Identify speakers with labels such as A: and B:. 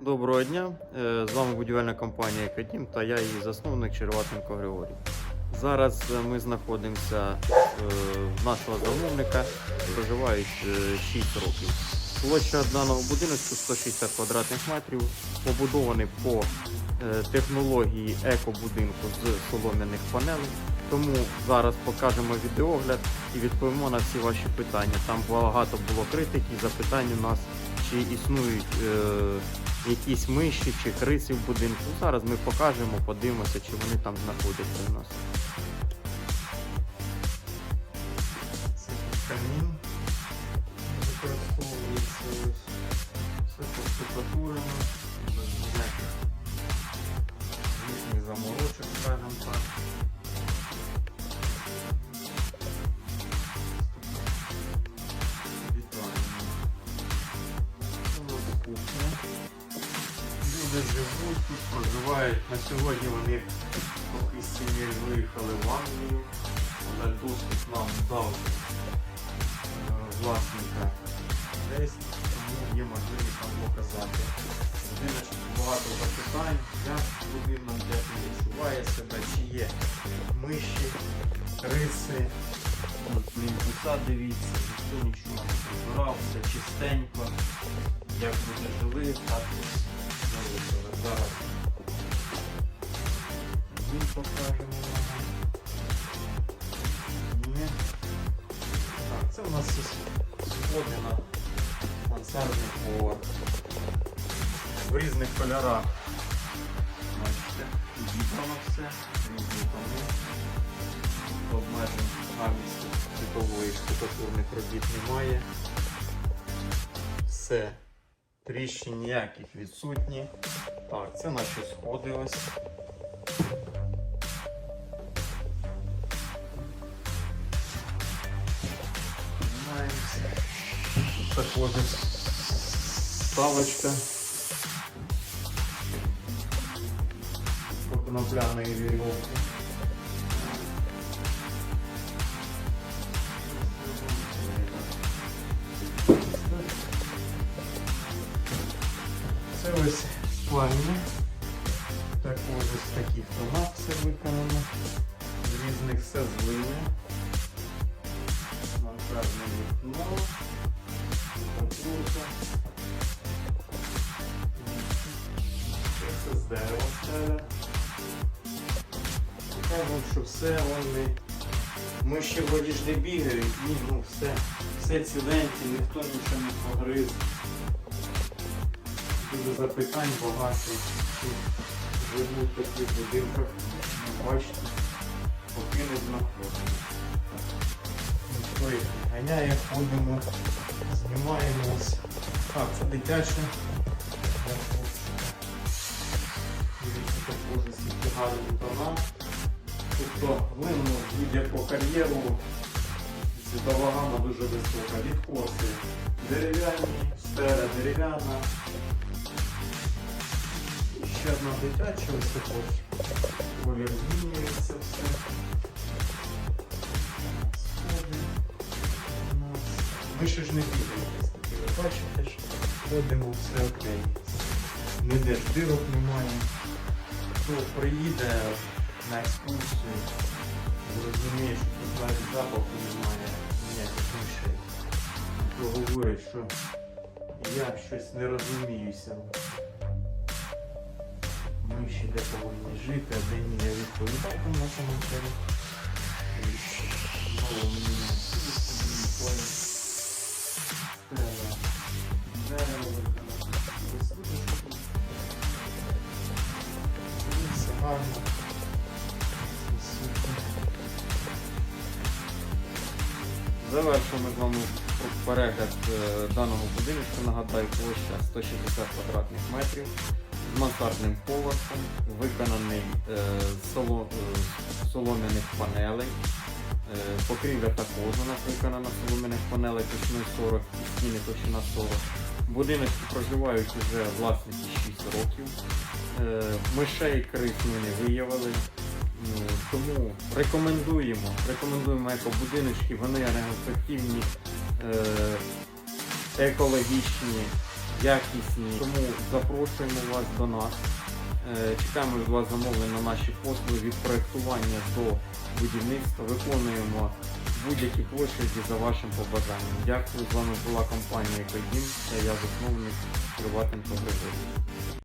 A: Доброго дня! Е, З вами будівельна компанія Екадім та я її засновник Черватенко Григорій. Зараз е, ми знаходимося е, в нашого замовника, проживають е, 6 років. Площа даного будинку 160 квадратних метрів, побудований по технології екобудинку з солом'яних панелей. Тому зараз покажемо відеогляд і відповімо на всі ваші питання. Там багато було критики, запитань у нас, чи існують якісь миші чи криси в будинку. Зараз ми покажемо, подивимося, чи вони там знаходяться у нас. Люди живуть тут, проживають. На сьогодні вони поки з сім'єю виїхали в Англію, але доступ нам дав е, власника десь, тому є можливість нам показати. Будиночок багато запитань, як будинок, як він відчуває себе, чи є миші, криси. От плінтуса дивіться, ніхто нічого не прибирав, все чистенько. Як люди жили, так ось Зараз він покажемо. Ні. Так, це у нас сходи на мансардний різних кольорах. Зібрано все, різні тони. Обмежень гамістю світової штукатурних робіт немає. Все. Тріщин ніяких відсутні. Так, це наші сходи ось. Піднімаємося. Також ось ставочка. По конопляної вірьовки. Це ось спальня. Також ось в таких тонах все виконано. З різних все злине. Монтажне вікно. Покрута. Це з що все вони. Ми ще ж бігають, ні, ну все, все ціленьке, ніхто нічого не погриз. Дуже запитань багато, живуть в таких будинках, бачите, поки не знаходимо. Ганяє, ходимо, знімаємо ось. Так, це дитяче. Дивіться, також ці гарні тона. Тобто видно будь-яку кар'єру світова гама дуже висока. Відкоси дерев'яні, стеля дерев'яна. Одна дитяча, ось також колір змінюється все. Сходи у ще ж не бігаємо, таки, ви бачите, що ходимо все окей. Ніде ж дирок немає. Хто приїде на екскурсію, зрозуміє, що тут навіть запаху немає ніяких мишей. Хто говорить, що я щось не розуміюся. Миші де повинні жити, а де ні, я відповідав там на коментарі. Знову мені. Гарно. Все з вами перегляд е, даного будинку. Нагадаю, площа 160 квадратних метрів з мансардним поверхом, виконаний е, з соло- е, солом'яних панелей. Е, Покрівля також у нас виконана солом'яних панелей точною 40 і стіни товщина 40. Будиночки проживають вже власники 6 років. Е, Мишей крис ми не виявили. Тому рекомендуємо, рекомендуємо екобудиночки, вони енергоефективні, е, екологічні,
B: якісні. Тому запрошуємо вас до нас. Е, Чекаємо від вас замовлень на наші послуги від проєктування до будівництва. Виконуємо будь-які площаді за вашим побажанням. Дякую. З вами була компанія Екодім та я засновник приватним Григорій.